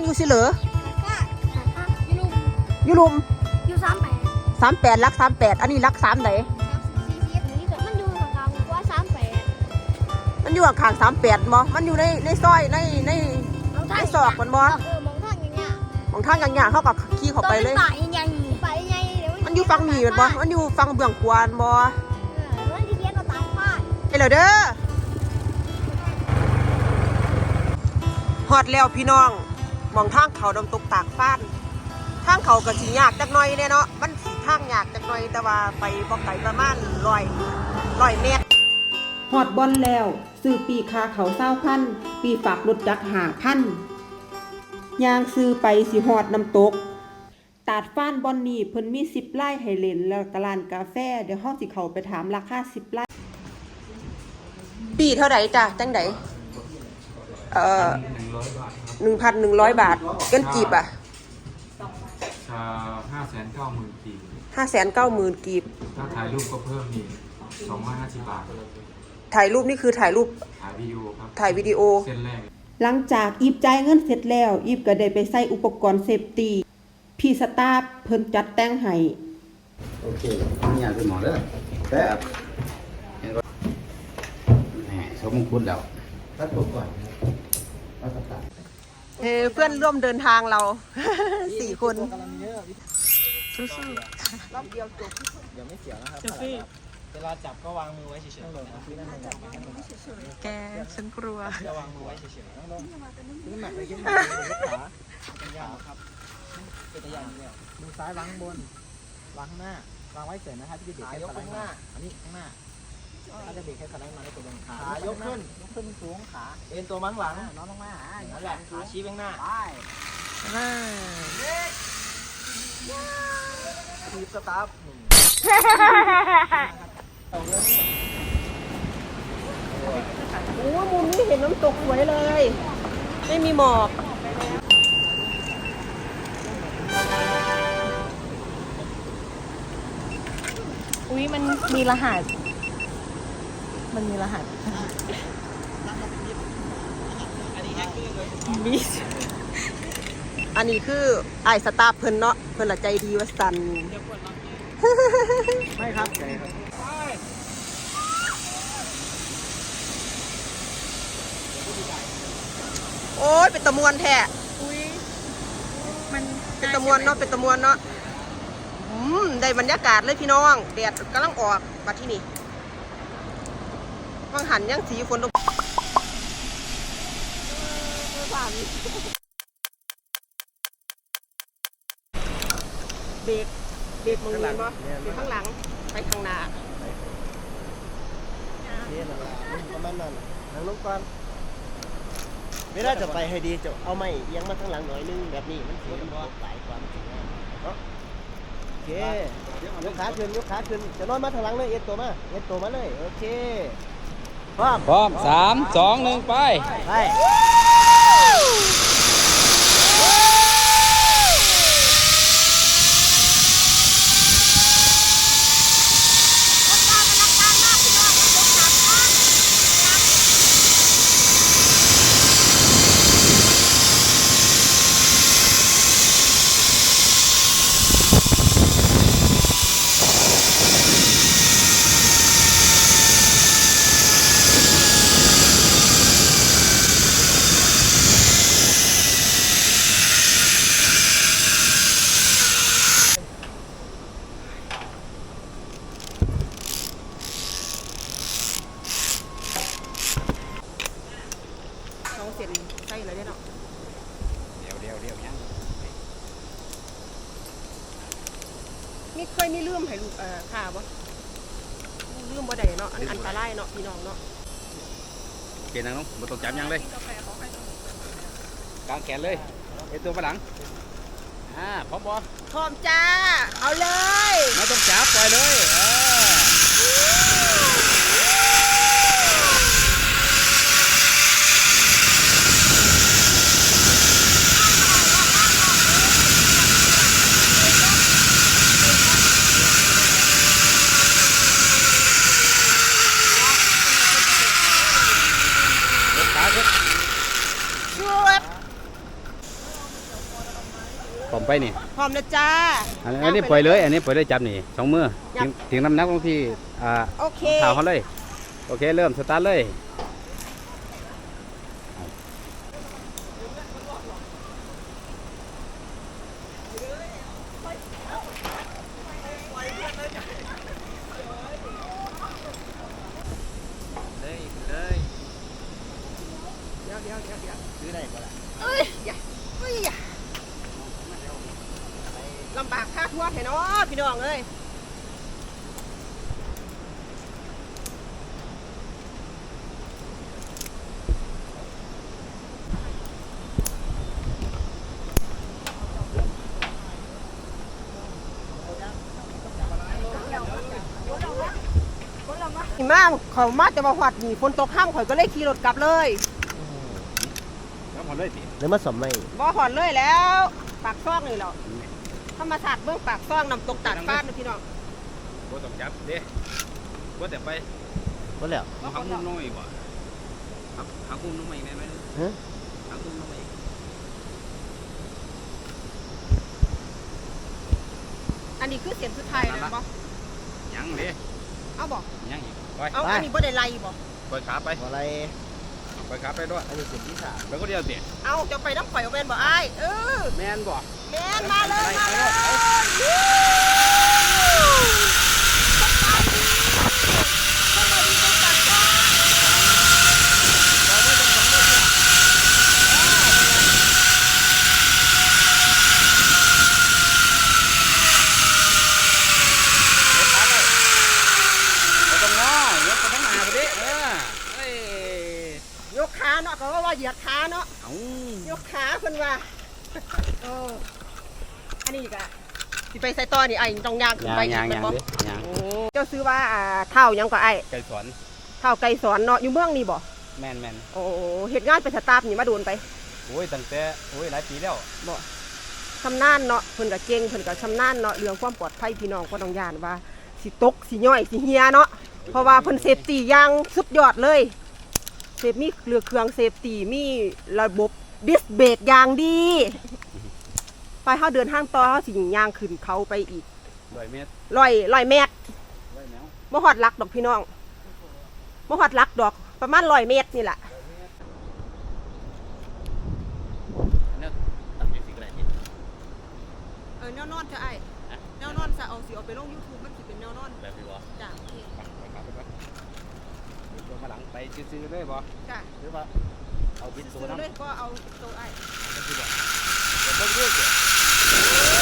ากฟางอยู่สิเหรอฟังยูรูอยู่ลุมยูสามแปดสามแปดลักสามแปดอันนี้ลักสามไหนสามสิบสี่สิบนี่มันอยู่ทางกลางกว่าสามแปดมันอยู่ข้างสามแปดบ่มันอยู่ในในซอยในในมองทางในซอกมันบ่เออมองทางอย่างเงี้ยของทางอย่างๆเขากับขี่เข้าไปเลยไปยังไปยังเดี๋ยวมันอยู่ฝั่งนี้แมันบ่มันอยู่ฝั่งเบื้องขวานบ่เออมันที่เขียนเราตามป้ายไปเลยเด้อฮอดแล้วพี่น้องห มองทางเขาน้ำตกตากฟ้านทางเขาก็สิยากจักหน่อยแน่เนาะมันสิทางยากจักหน่อยแต่ว่าไปบ่ไกลประมาณร้อยร้อยเมตรฮอดบอลแล้วซื้อปีคาเขาเศร้าพัน ปีฝากรถจักหาพันยางซื้อไปสิฮอดน้ำตก ตาดฟ้านบอลนี่เพิ่นมีสิบไร่ให้เล่นแล้วก็ร้านกาแฟ เดี๋ยวเฮาสิเข้าไปถามราคาสิบไร่ปีเท่าไหร่จ้ะจังไดเอ่อหนึ่ง พันหนึ่งร้อยบาท เกินกีบอะชาห้าแสนเก้าหมื่นกีบห้าแสนเก้าหมื่นกีบ ถ้าถ่ายรูปก็เพิ่มอีกสองร้อยห้าสิบบาท ถ่ายรูปนี่คือถ่ายรูป ถ่ายวิดีโอครับ ถ่ายวิดีโอ เส้นแรก หลังจากอีบจ่ายเงินเสร็จแล้วอีบก็ได้ไปใส่อุปกรณ์เซฟตี้พี่สตาฟเพิ่นจัดแต่งให้โอเคนี่คือหมอเด้อแป๊บเห็นบ่แหมสมมงคุดแล้วตัดผมก่อนตัดตัดตัด เออเพื่อนร่วมเดินทางเรา สี่คนสู้เวลาจับก็วางมือไว้เฉยๆนะครับๆแกฉันกลัวจะวางมือไว้เฉยๆนั่งลงขึ้นหนักไปขึ้นหนักยกขาเป็นยาวครับเป็นตัวอย่างเนี่ยมือซ้ายวางข้างบนวางข้างหน้าวางไว้เฉยนะครับที่จะเบรกแค่สไลด์มาอันนี้ข้างหน้า ถ้าจะเบรกแค่สไลด์มาแล้วตัวลงขายกขึ้น ยกขึ้นสูงขาเอ็นตัวมั้งหลังน้องลงมานั่นแหละขาชี้ไปข้างหน้าอ่าทีบสตาร์ทหนึ่งโอ้มุมนี้เห็นน้ำตกสวยเลย ไม่มีหมอกอุ้ยมันมีรหัส มันมีรหัสมีอันนี้คือไอายสตาฟเพิ่นเนาะเพิ่นละใจดีว่าสันไม่ครับโอ้ยเป็นตะมวนแท้อุ้ยมันเป็นตะมวนเนาะเป็นตะมวนเนาะอืมได้บรรยากาศเลยพี่น้องแดดกำลังออกมาที่นี่ วังหันยังสีฝนตกเบรกเบรกมือมั้ยเบรกข้างหลังไปข้างหน้าประมาณนั้นนั่งลงก่อนไม่ได้จะไปให้ดีจะเอาไม่เอียงมาข้างหลังหน่อยนึงแบบนี้มันเสียมันหลายความจริงเนาะโอเคยกขาขึ้นยกขาขึ้นจะนอนมาข้างหลังเลยเอ็ดตัวมาเอ็ดตัวมาเลยโอเค พร้อมพร้อมสามสองหนึ่งไป ไป สองเส้นใช่เลยเนาะ เดี๋ยวเดี๋ยวเดี๋ยวยัง นี่เคยมีลืมให้ลูกเอ่อข่าวบ่ลืมบ่ได้เนาะอันอันตรายเนาะพี่น้องเนาะ เกณฑ์นังน้องบ่ต้องจับยังเลยกางแขนเลยเอ็นตัวมาหลังอ่าพร้อมบ่พร้อมจ้า เอาเลย ไม่ต้องจับปล่อยเลยเออ ไปนี่พร้อมนะจ้าอันนี้อันนี้ปล่อยเลย อันนี้ปล่อยเลยจับนี่สองมือจับถึงถึงน้ำหนักลงที่อ่าโอเคเท้าเขาเลย โอเค เริ่มสตาร์ทเลยเลยเลย ซื้อได้ปะล่ะ เอ้ยอย่าเอ้ยอย่าลำบากค่า ทั่วแท้เนาะพี่น้องเอ้ยมาเขามาจะมาหวัดนี่ฝนตกข้างข่อยก็เลยขี่รถกลับเลยแล้วพอเลยสิเนื้อมาสมไม่บ่หอนเลยแล้วปากซ่องนี่หรอ ธรรมศาสตร์เบื้องปากซ่องนำตกตัดฟ้าดนะพี่น้องบ่ต้องจับเด้บ่แต่ไปก็แล้วหักมุมลงอีกบ่หักหักมุมลงมาอีกได้ไหมฮะหักมุมลงมาอีกอันนี้คือเสียงสุดท้ายเลยบ่ยังเด้เอาบ่ยังอีกไปเอาอันนี้บ่ได้ไล่บ่ปล่อยขาไปอะไรปล่ อยขาไปด้วยอันนี้เป็นที่สามแล้วก็เดียวสิเอาจะไปน้ำข่อยเอาเป็นบ่อ้ายเออแม่นบ่แม่นมาเลยมาเลย บ่ต้องง้อยกไปทั้งหน้าไปดิเออเอ้ย ยกขาเนาะเขาก็ว่าเหยียดขาเนาะ เอ้า ยกขาเพิ่นว่าเอออันนี้ก็ สิไปใส่ต่อนี่ไอ้ต้องย่างขึ้นยางไปยางอีกแม่ยานงบ่ดิยางโอ้เจ้าซื้อว่าอ่าเท่าหยังก็ไอ้ไก่สวนเท่าไก่สอนเนาะอยู่เมืองนี่บ่แม่นแม่นโอ้เฮ็ดงานเป็นสตาฟนี่มาโดนไปโอ้ยตั้งแต่โอ้ยหลายปีแล้วบ่ชำนาญเนาะเพิ่นก็เก่งเพิ่นก็ชำนาญเนาะเรื่องความปลอดภัยพี่น้องก็ต้องย่านว่าสิตกสิย่อยสิเฮียเนาะเพราะว่าเพิ่นเซฟตี้อย่างสุดยอดเลยเซฟมีเรือเครื่องเซฟตี้มีระบบดิสเบรกอย่างดี ไปเฮาเดินทางต่อเฮาสิย่างขึ้นเขาไปอีกร้อยเมตรร้อยร้อยเมตรร้อยแนวบ่ฮอดหลักดอกพี่น้องบ่ฮอดหลักดอกประมาณร้อยเมตรนี่แหละเนี่ยตัดยี่สิบก็ได้ที่เออแนวนอนจะไอ้แนวนอนจะเอาสิเอาไปลง YouTube มันสิเป็นแนวนอนแบบนี้บ่จ้ะโอเคไปไปครับไปก่อนเดี๋ยวมาหลังไปซื้อๆเลยบ่จ้ะหรือว่าเอาบินตัซื้วอน้ำเลยก็เอาตัวไอ้ก็คือบ่เดี๋ยวเบิ่งเรื่องเดี๋ยว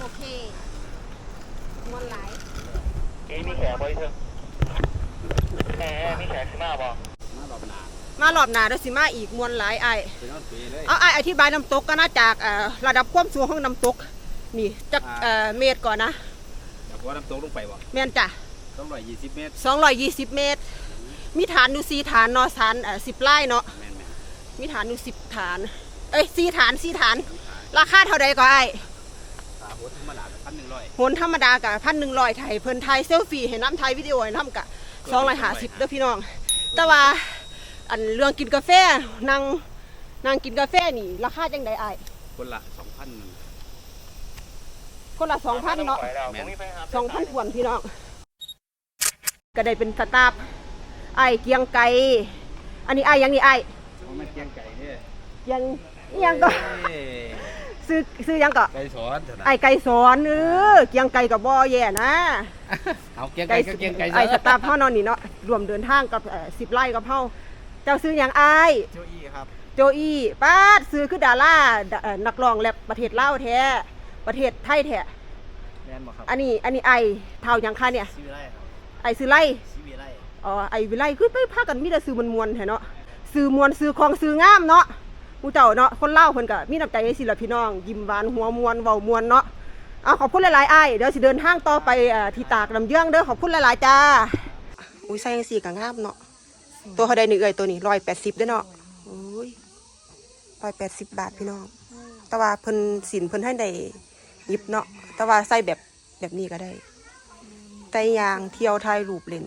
โอเคมวนหลาย เอ้มีแขกบ่อยเถอะแหมมีแขกขึ้นมาบ่ มารอบหน้ามารอบ หน้าเด้อสิมาอีกมวนหลายไอ้เป็นเอาปีเลยเอาไอ้อธิบายน้ำตกก็น่าจากเอ่อระดับความสูงของน้ำตก นี่จักอ่าเอ่อเมตรก่อนนะเดี๋ยวว่าน้ำตกลงไปบ่แม่นจ้ะ ต้องร้อยยี่สิบเมตร220 เมตร มีฐานอยู่สี่ฐานเนาะฐานเอ่อ10ไร่เนาะ แม่นแม่นมีฐานอยู่10ฐาน เอ้ยสี่ฐานสี่ฐาน ราคาเท่าใดก็ไอ้ตาหัวธรรมดาพันหนึ่งร้อยโหนธรรมดากับพันหนึ่งร้อยไทยเพิ่นไทยเซลฟี่ให้น้ำไทยวิดีโอให้น้ำกะสองร้อยห้าสิบเด้อพี่น้อง แต่ว่า อันเรื่องกินกาแฟนั่งนั่งกินกาแฟนี่ราคาจังไดอ้ายคนละสองพันคนละสองพันเนาะแม่นสองพันทวนพี่น้องก็ได้เป็นสตาฟไอ้ายเกียงไก่อันนี้ไอ้ายยังนี่ไอ้ายเพราะมันเกียงไก่เนี่ยเกียังอิหยังก็เอ้ยซื้อซื้อหยังก็ไก่สอนเถอะนะไอ้ายไก่สอนเออเกียงไก่กับบ่แย่นะเอาเกียงไก่ก็เกียงไก่ไอ้สตาฟเฮานอนนี่เนาะรวมเดินทางกับสิบไร่กับเฮา เจ้าซื้อหยังไอ้าย โจอี้ครับ โจอี้ป้าดซื้อคือดาราดาเอ่อนักร้องแรปประเทศลาวแท้ ประเทศไทยแท้ แมนบ่ครับอันนี้อันนี้ไอเท่าหยังคะเนี่ยซีวิไลครับไอซื้อไล่ซีวิไลอ๋อไอวิไลคือไปพากันมีแต่ซื้อมวลๆแท้เนาะซื้อมวลซื้อของซื้องามเนาะผู้เจ้าเนาะคนเล่าวเพิ่นก็มีน้ำใจให้สิล่ะพี่น้อง ยิ้มหวานหัวมวนเว้ามวนเนาะเอาขอบคุณหลายๆไอ้ายเดี๋ยวสิเดินทางต่อไปเอ่อที่ตากลำเยื่องเด้อขอบคุณหลายๆจ้าอุ้ยใส่ยังสี่กังามเนาะ ตัวเขาได้หนึ่งเอ่ยตัวนี้ร้อยแปดสิบด้วยเนาะโอ้ยร้อยแปดสิบบาทพี่น้อง แต่ว่าเพิ่นสินเพิ่นให้ได้หยิบเนาะ แต่ว่าใส่แบบแบบนี้ก็ได้ไต่ยางเที่ยวไทยรูปเล่น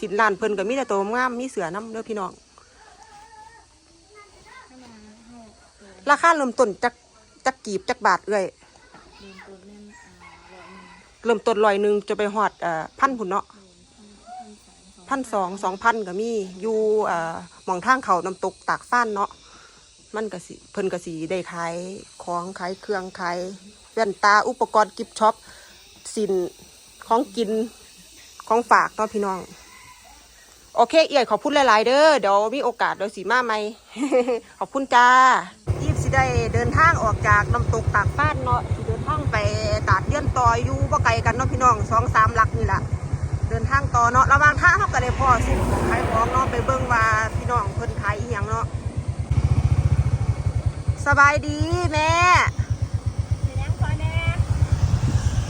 สินลานเพิ่นก็มีแต่ตัวงามมีเสือน้ำเด้อพี่น้อง ราคาเริ่มต้นจักจักกีบจักบาทเอ้ยเริ่มต้นลอยหนึ่งจะไปหอดเอ่อพันผุนเนาะ พันสองสองพันก็มีอยู่อ่อหมองทางเขาน้ำตกตากฟ้านเนาะมันก็สิเพิ่นก็สิได้ขายของขายเครื่องขายแว่นตาอุปกรณ์กิฟช็อปสินของกินของฝากเนาะพี่น้อง โอเค เอี่ยขอบคุณหลายๆเด้อเดี๋ยวมีโอกาสเดี๋ยวสีมาใหมขอบคุณจ้ายีบสิได้เดินทางออกจากน้ำตกตากฟ้านเนาะสิเดินทางไปตาดเยื่อนต่ออยู่บ่ไกลกันเนาะพี่น้องสองสามหลักนี่แหละ เดินทางต่อเนาะระหว่างทางเขาก็ได้พอสิ่งของขายของเนาะไปเบิ่งว่าพี่น้องเพิ่นขายอีหยังเนาะสบายดีแม่เป็นยังก่อนแน่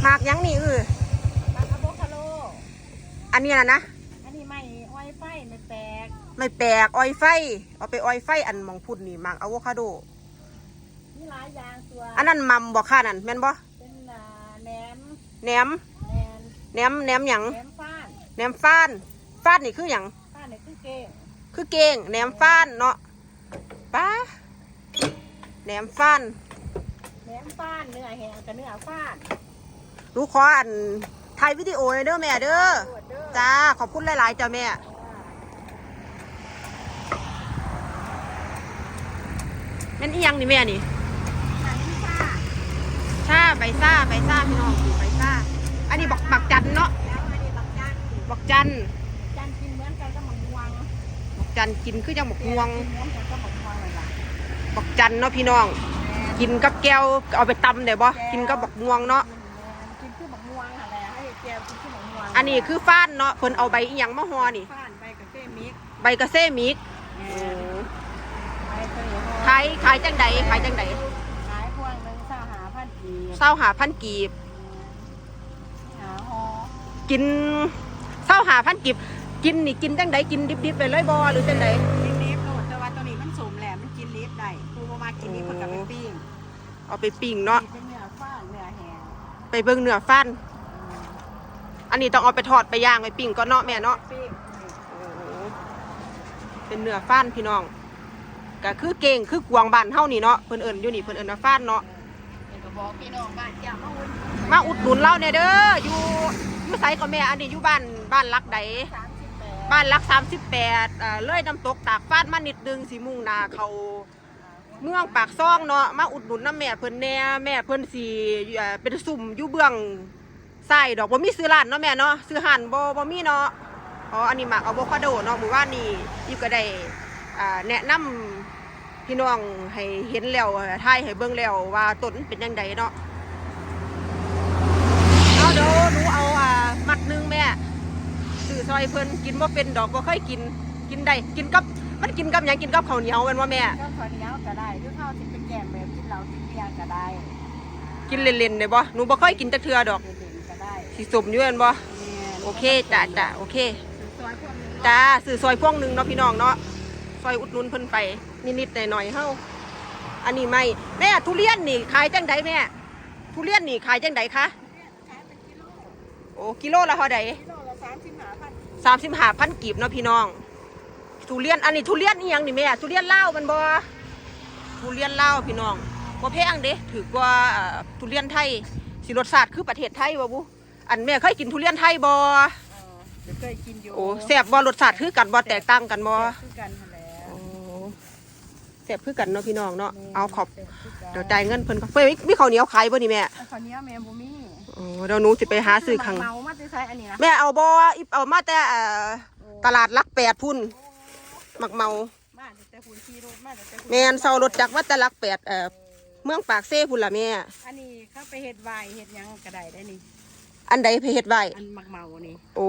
มากหยังนี่เออปลาอะโวคาโดอันนี้นะนะ อันนี้ไม่อ้อยไฟไม่แตกไม่แปลกออยไฟ เอาไปออยไฟอันหมองพุ่นนี่หมากอะโวคาโดมีหลายอย่างตัวอันนั้นมัมบ่ค่านั่นแม่นบ่เป็นอ่าแหนมแหนมแหนมแหนมแหนมหยังแหนมฟ้า นแหนมฟ้านฟ้านนี่คือหยังฟ้านเนี่ยคือเก่งคือเก่งแหนมฟ้านเนาะป้าแหนมฟ้านแหนมฟ้านเนื้อแห้งกับเนื้อฟ้านรู้ขออันถ่ายวิดีโอหน่อยเด้อแม่เด้อตรวจเด้อจ้าขอบคุณหลายๆจ้าแม่แม่นอีหยังนี่แม่นี่หนังฟ้าชาใบซ่าใบซ่าพี่น้องดูใบซ่าอันนี้บักบักจันเนาะ บักจันจันกินเหมือนกันกับหมกม่วงบักจันกินคือจังบักม่วงกินเหมือนกันกับหมกม่วงเลยล่ะบักจันเนาะพี่น้อง กินกับแก้วเอาไปตำได้บ่กินกับบักม่วงเนาะกินคือหมกม่วงอะไรให้แกวกินคือหมกม่วงอันนี้คือฟ้านเนาะเพิ่นเอาใบอีหยังมาห่อนี่ฟ้านไปกับเฟมิกใบกระเซมิกไปเคยห่อขายขายจังใดขายจังใดขายพวงหนึ่งสาหาพันกีบเศร้าหาพันกีบหาห่อกิน เศร้าหาพันกีบกินนี่กินจังใดกินดิบๆไปเลยบ่หรือจังใดกินลิฟต์โดดแต่ว่าตัวนี้มันสมแหลมมันกินลิฟต์ได้ครูบ่มากินลิฟต์มันกับเป็นปิ้งเอาไปปิ้งเนาะเป็นเนื้อฟ้าเนื้อแห้งไปเบิ่งเนื้อฟัน อันนี้ต้องเอาไปทอดไปย่างไปปิ้งก็เนาะแม่เนาะปิ้งเป็นเนื้อฟ้านพี่น้องก็คือเก่งคือกวางบ้านเฮานี่เนาะเพิ่นเอิ้นอยู่นี่เพิ่นเอิ้นว่าฟ้านเนาะเดี๋ยวก็บอกพี่น้องบ้านเจ้ามาอุ่นมาอุดหนุนเราเนี่ยเด้ออยู่อยู่ไสก็แม่อันนี้อยู่บ้าน บ้านรักใดบ้านรักสามสิบแปดบ้านรัก38เอ่อยน้ำตกตากฟ้านมานิดนึงสิมุ่งนาเขาเมืองปากซ่องเนาะมาอุดหนุนน้ำแม่เพิ่นแน่แม่เพิ่นสิเป็นสุ่มอยู่เบื้องใส่ดอกบ่มีซื้อร้านเนาะแม่เนาะซื้อหันบ่บ่มีเนาะอ๋ออันนี้หมากอะโวคาโดเนาะหมู่บ้านนี้ยิบก็ได้อ่าแนะนำพี่น้องให้เห็นแล้วถ่ายให้เบิ่งแล้วว่าต้นเป็นจังไดเนาะเอาเดี๋ยวหนูเอาอ่ามัดหนึงแม่ ซื้อซอยเพิ่นกินว่าเป็นดอกบ่เคยกินกินได้กินกับมันกินกับหยังกินกับข้าวเหนียวแม่นว่าแม่ ก็ข้าวเหนียวก็ได้หรือข้าวที่เป็นแกงแบบกินเหล้ากินเบียร์ก็ได้กินเล่นๆได้บ่หนูบ่เคยกินจักเทื่อดอกเด่นๆก็ได้สิสมอยู่แม่นบ่โอเคจ้ะจ้ะโอเค ซอยพวกนี้จ้าซื้อซอยพวงหนึงเนาะพี่น้องเนาะซอยอุดหนุนเพิ่นไปนิดๆหน่อยๆเฮาอันนี้ไม่แม่ทุเรียนนี่ขายจังไดแม่ ทุเรียนนี่ขายจังไดคะโอ้กิโลละเท่าใดกิโล สามสิบห้าพันกีบเนาะพี่น้อง ทุเรียนอันนี้ทุเรียนอีหยังนี่แม่ทุเรียนเล่าวมันบ่ทุเรียนเล่าวพี่น้องบ่แพงเด้ถือกว่าเอ่อทุเรียนไทยสิรสชาติคือประเทศไทยบ่บุอันแม่เคยกินทุเรียนไทยบ่เดี๋ยวเคยกินอยู่โอ้แซ่บบ่รสชาติคือกันบ่แตกต่างกันบ่คือกันนั่นแหละโอ้แซ่บคือกันเนาะพี่น้องเนาะเอาขอบเดี๋ยวจ่ายเงินเพิ่นก่อนเพิ่นมีมีข้าวเหนียวขายบ่นี่แม่ข้าวเหนียวแม่บ่มีโอ้เดี๋ยวหนูสิไปหาซื้อข้างเมามาจะใช้อันนี้นะแม่เอาบ่อิเอามาแต่เอ่อตลาดหลักแปดพุ่นมักเมา มาแต่หุ่นขี่รถมาแต่หุ่นแม่นเซารถจักรวัดตะลักแปดเอ่อเมืองปากเซ่พุ่นล่ะแม่ อันนี้เขาไปเฮ็ดวายเฮ็ดหยังก็ได้ได้นี่ อันใดเพเฮ็ดไว้อันมักเมานี่โอ้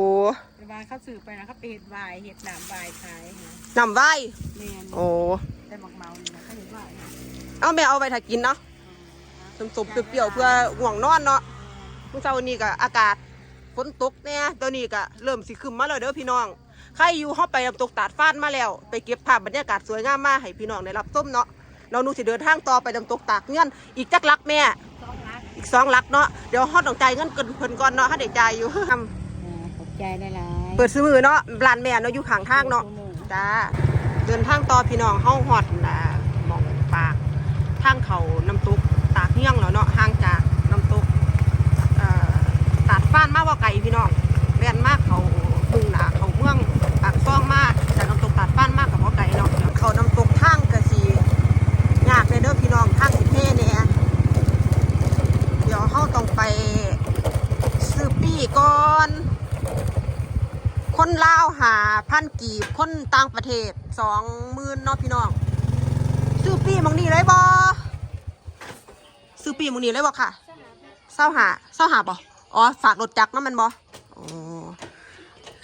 แต่ว่าเขาซื้อไปนะเขาไปเฮ็ดวายเฮ็ดน้ำวายขายนะน้ำไว้แม่นโอ้แต่มักเมานี่นะเขาเฮ็ดวายนะเอาแม่เอาไว้ถ้ากินเนาะน้ำส้มเปรี้ยวๆเพื่อห่วงนอนเนาะ เมื่อเช้านี้ก็อากาศฝนตกเนี่ยตอนนี้ก็เริ่มสิครึมมาแล้วเด้อพี่น้อง ใครอยู่เข้าไปน้ำตกตาดฟ้านมาแล้ว ไปเก็บภาพบรรยากาศสวยงามมาให้พี่น้องได้รับชมเนาะเราหนูสิเดินทางต่อไปน้ำตกตากเงินอีกจักลักแม่อีกสองลักเนาะเดี๋ยวฮอดต้องจ่ายเงินเกินเพิ่นก่อนเนาะถ้าได้จ่ายอยู่ขอบใจได้หลายเปิดซื้อมือเนาะร้านแม่เนาะอยู่ข้างทางเนาะจ้าเดินทางต่อพี่น้องห้องฮอดนะหมองปากทางเขาน้ำตกตากเฮียงแล้วเนาะห่างจากน้ำตกเอ่อ ฟ้านมากว่าไก่พี่น้องแม่นมากเขาบุงหนาเขาเมืองปากซ่องมากจากน้ำตกตาดฟ้านมากกับว่าไก่เนาะเขาน้ำตกทางกระสียากเลยเด้อพี่น้องทางสิเท่เนี่ยเดี๋ยวเฮาต้องไปซื้อปี้ก่อน คนลาวหาพันกีบคนต่างประเทศสองหมื่นเนาะพี่น้องซื้อปีหมองนี้เลยบอซื้อปีหมองนี้เลยบอค่ะเศร้าหาเศร้าหาบอ อ๋อฝากรถจักรน้ำมันบออ๋อ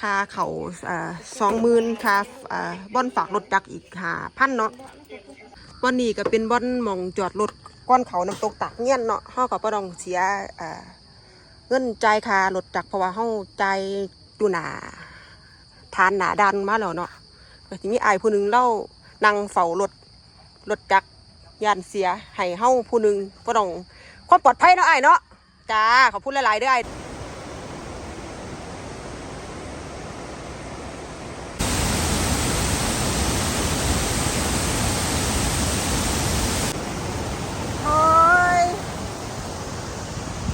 ค่าเขาสองหมื่นค่าอ่าบอนฝากรถจักรอีกหาพันเนาะวันนี้ก็เป็นบอนมองจอดรถก้อนเขาน้ำตกตักเงี้ยนเนาะเฮากับประดองเสียเงินจ่ายค่ารถจักรเพราะว่าเฮาจ่ายอยู่หนาทานหนาดันมาแล้วเนาะก็ทีนี้ไอายผู้หนึ่งเล่านั่งเฝ้ารถรถจักรยานเสียให้เฮาผู้หนึ่งก็ต้องความปลอดภัยเนาะไอายเนาะ จ้าขอบคุณหลายๆด้ออ้ายโอ้ย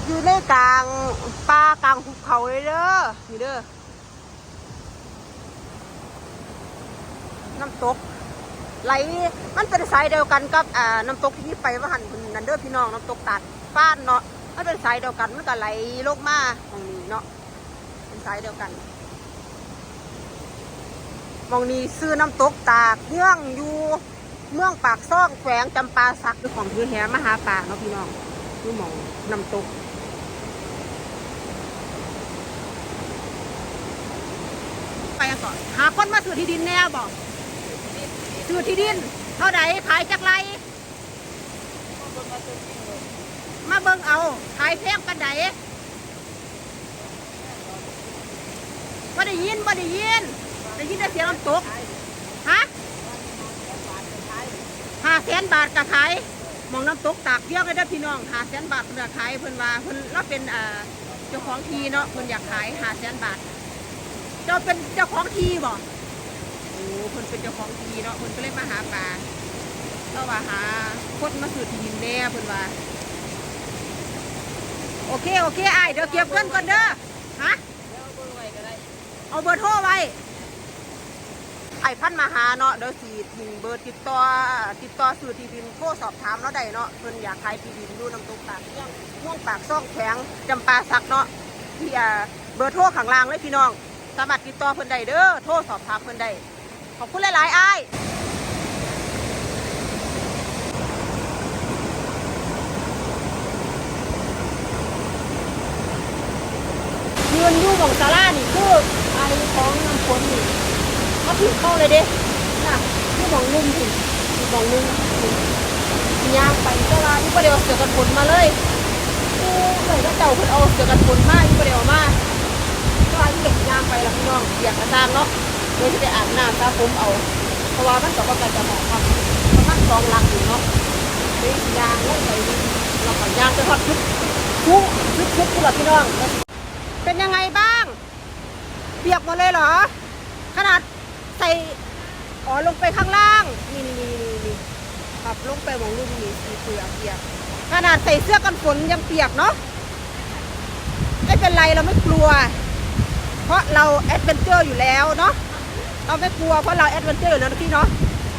อยู่ในกลางป่ากลางภูเขาเลยเด้อนี่เด้อน้ำตกไหลมันเป็นสายเดียวกันกับอ่าน้ำตกที่ไปว่าหันนันเด้อพี่น้องน้ำตกตัดฟ้านเนาะ มันเป็นสายเดียวกันมันก็ไหลลงมาตรงนี้เนาะเป็นสายเดียวกันมองนี้ซื้อน้ำตกตากเมืองอยู่เมืองปากซ่องแขวงจำปาสักคือของคือแหมหาป่าเนาะพี่น้องคือมองน้ำตกไปก่อนหาคนมาซื้อที่ดินแน่บอกซื้อที่ดิน เท่าไหร่ขายจากไร มาเบิ่งเอา ขายแพงปันไดบ่ได้ยินบ่ได้ยินได้ยินแต่เสียงน้ำตก ฮะห้าแสนบาทก็ขายมองน้ำตกตากเยี่ยงเลยเด้พี่น้องห้าแสนบาทเพิ่นก็ขายเพิ่นว่าเพิ่นเราเป็นเจ้าของทีเนาะเพิ่นอยากขายห้าแสนบาทเจ้าเป็นเจ้าของทีบ่โอ้เพิ่นเป็นเจ้าของทีเนาะเพิ่นก็เลยมาหาปลาก็ว่าหาคนมาซื้อที่ดินแน่เพิ่นว่า โอเคโอเคไอายเดี๋ยวเก็บเงินก่อนเด้อฮะเอาเบอร์โทรไว้ไอ้พันมาหาเนาะเดี๋ยวสีทิ้งเบอร์ติดต่อติดต่อซื้อที่ดินโทรสอบถามเราได้เนาะเพิ่นอยากขายที่ดินดูน้ำตกตากเรื่องม่วงปากซ่องแข็งจำปาสักเนาะที่อ่าเบอร์โทรข้างล่างเลยพี่น้องสามารถติดต่อเพิ่นได้เด้อโทรสอบถามเพิ่นได้ขอบคุณหลายๆอ้ายนอยู่บองศาลานี่คือไอ ของน้ำฝนนี่เขาพิมพ์เข้าเลยเด้น่ะที่มองนุ่มถึงที่มองนุ่มถึงย่างไปก็ลาที่ประเดี๋ยวเสือกันฝนมาเลยกูเลยก็เจ้าเพิ่นเอาเสือกันฝนมาที่ประเดี๋ยวมาก็อันเก็บยางไปแล้วพี่น้องเปียกกระตามเนาะโดยที่ได้อาบน้ำตาผมเอาเพราะว่ามันกับว่ากันจะหอมครับประมาณสองลังอยู่เนาะได้ยางลงไปนี่เราก็ยางจะทอดทุกทุกทุกทุกทุกพี่น้องเป็นยังไงบ้าง เปียกหมดเลยเหรอ ขนาดใส่อ๋อลงไปข้างล่าง นี่นี่นี่นี่นี่ครับลงไปมองลูกนี่สีเปียกเปียกขนาดใส่เสื้อกันฝนยังเปียกเนาะไม่เป็นไรเราไม่กลัว เพราะเราแอดเวนเจอร์อยู่แล้วเนาะเราไม่กลัวเพราะเราแอดเวนเจอร์อยู่แล้วนะพี่เนาะ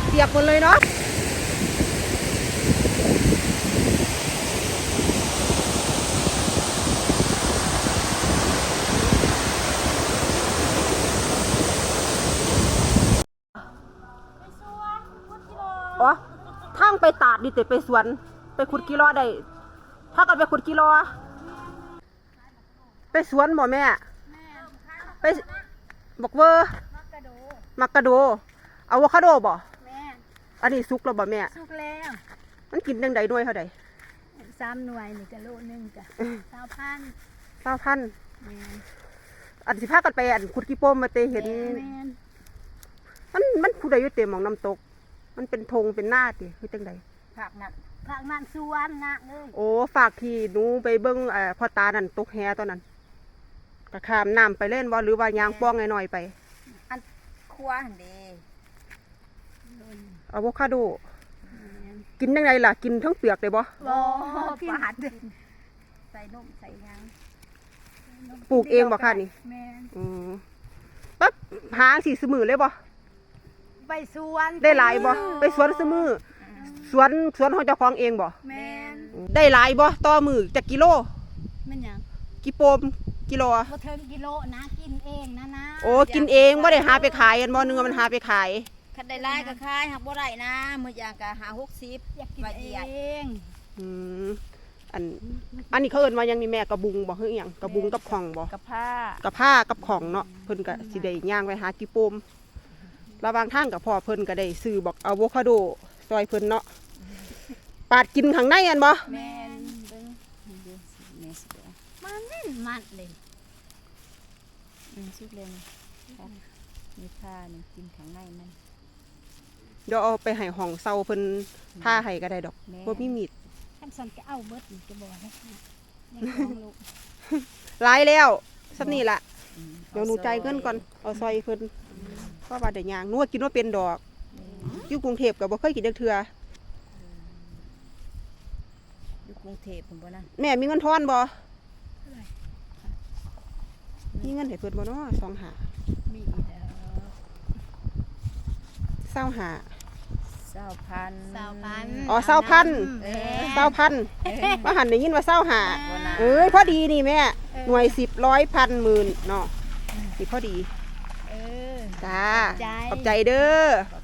เปียกหมดเลยเนาะ อ๋อทาง ไปตาดดิแต่ไปสวน ไปขุดกิโลได้ถ้ากันไปขุดกิโลไปสวนบ่แม่ ไปบอกเวอร์มักกะโดอะโวคาโดบ่แม่อันนี้สุกแล้วบ่แม่ สุกแล้ว มันกินจังใดด้วยเท่าใดสามหน่วยนี่ก็โลนึงจ้ะสามพันเก้าพันแม่นอันสิพากันไปอันขุดกี่โปมมาเตเห็นแม่นมันมันผู้ใดอยู่เต็มหมองน้ำตก มันเป็นธงเป็นหน้าติคือจังใดผักนั่นผักนั่นสวนนะเลยโอ้ฝากที่หนูไปเบิ่งเอ่อพ่อตานั่นตกแฮตอนนั้นก็ข้ามน้ำไปเล่นบ่หรือว่ายางป้องหน่อยๆไปครัวหั่นเด้อะโวคาโด กินยังไงล่ะกินทั้งเปลือกเลยบ่บ่กินใส่นมใส่หยังปลูกเองบ่ค่ะนี่แม่นอืมปั๊บหาสีสมือเลยบ่ ไปสวนได้หลายบ่ไปสวนสมือสวนสวนของเจ้าของเองบ่แม่นได้หลายบ่ต่อมือจักกิโลแม่นหยังกิโปมกิโลอะบ่ถึงกิโลนะกินเองนะนะโอ้กินเองบ่ได้หาไปขายอันบ่นึงว่ามันหาไปขายคันได้หลายก็ขายหักบ่ได้นะมื้ออย่างก็หา60อยากกินว่าเอเอียดงอืมอันอันนี้เขาเอิ้นว่าหยังนี่แม่กระบุงบ่คืออหยังกระบุงกับของบ่กับผ้ากับผ้ากับของเนาะเพิ่นก็สิได้ย่างไปหากิโปม ระหว่างทางกับพ่อเพิ่นก็ได้ซื้อบอกอะโวคาโดซอยเพิ่นเนาะปาดกินข้างในอันบ่แม่นเบิ่งนี่เด้อแม่สิเด้อมันนี่มันเลยอืมสุกเลยครับมีผ้านี่กินข้างในมัน เดี๋ยวเอาไปให้ห้องเซาเพิ่นผ้าให้ก็ได้ดอกแม่ บ่มีมีดคันสันก็เอาเบิดนี่ก็บ่ได้ยังของลูกหลายแล้วซับนี่ล่ะอืมเดี๋ยวหนูจ่ายเงินก่อนเอาซอยเพิ่น เพราะว่าได้ย่างหนูว่ากินว่าเป็นดอกอยู่กรุงเทพก็บ่เคยกินจักเทื่ออยู่กรุงเทพพุ่นบ่นะแม่มีเงินทอนบ่มีเงินให้เพิ่นบ่เนาะสองหามีเด้อเศร้าหาเศร้าพันสาวพันอ๋อเศร้าพันเออเศร้าพันว่าหันได้ยินว่าเศร้าหาบ่นะเอ้ยพอดีนี่แม่หน่วยสิบร้อยพันหมื่นเนาะนี่พอดีเออ จ้าขอบใจขอบใจเด้อ ขอบ